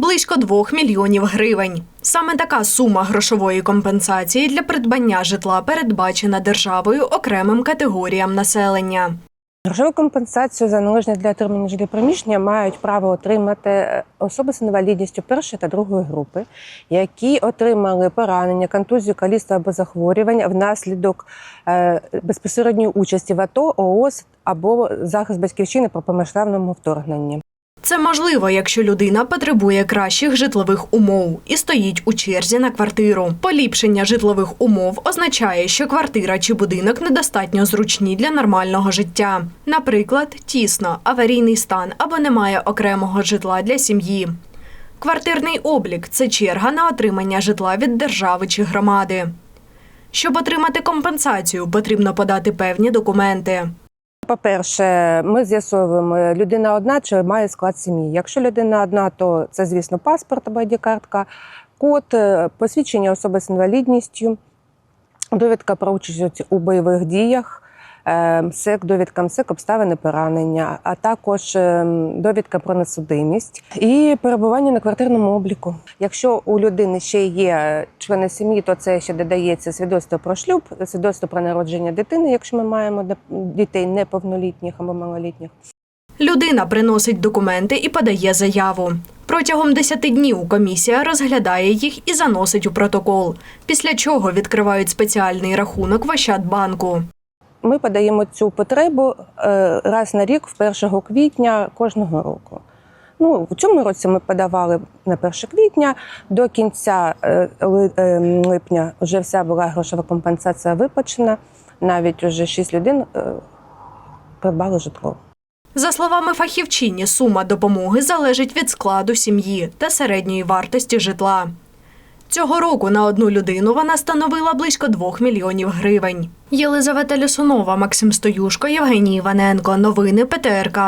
близько 2 мільйонів гривень. Саме така сума грошової компенсації для придбання житла передбачена державою окремим категоріям населення. Грошову компенсацію за належне для отримання приміщення мають право отримати е, особи з інвалідністю першої та другої групи, які отримали поранення, контузію, каліцтво або захворювання внаслідок е, безпосередньої участі в АТО, ООС або захист батьківщини при повномасштабному вторгненні. Це можливо, якщо людина потребує кращих житлових умов і стоїть у черзі на квартиру. Поліпшення житлових умов означає, що квартира чи будинок недостатньо зручні для нормального життя. Наприклад, тісно, аварійний стан або немає окремого житла для сім'ї. Квартирний облік це черга на отримання житла від держави чи громади. Щоб отримати компенсацію, потрібно подати певні документи. По-перше, ми з'ясовуємо, людина одна чи має склад сім'ї. Якщо людина одна, то це, звісно, паспорт або ID-картка, код, е, посвідчення особи з інвалідністю, довідка про участь у бойових діях, МСЕК, довідка МСЕК, обставини поранення, а також е, довідка про несудимість і перебування на квартирному обліку. Якщо у людини ще є члени сім'ї, то це ще додається свідоцтво про шлюб, свідоцтво про народження дитини, якщо ми маємо дітей неповнолітніх або малолітніх. Людина приносить документи і подає заяву. Протягом 10 днів комісія розглядає їх і заносить у протокол, після чого відкривають спеціальний рахунок в Ощадбанку. Ми подаємо цю потребу е, раз на рік, в 1 квітня кожного року. Ну, в цьому році ми подавали на 1 квітня. До кінця е, е, липня вже вся була грошова компенсація виплачена. Навіть уже 6 людей придбали житло. За словами фахівчині, сума допомоги залежить від складу сім'ї та середньої вартості житла. Цього року на одну людину вона становила близько 2 мільйонів гривень. Єлизавета Лісунова, Максим Стоюшко, Євгеній Іваненко. Новини ПТРК.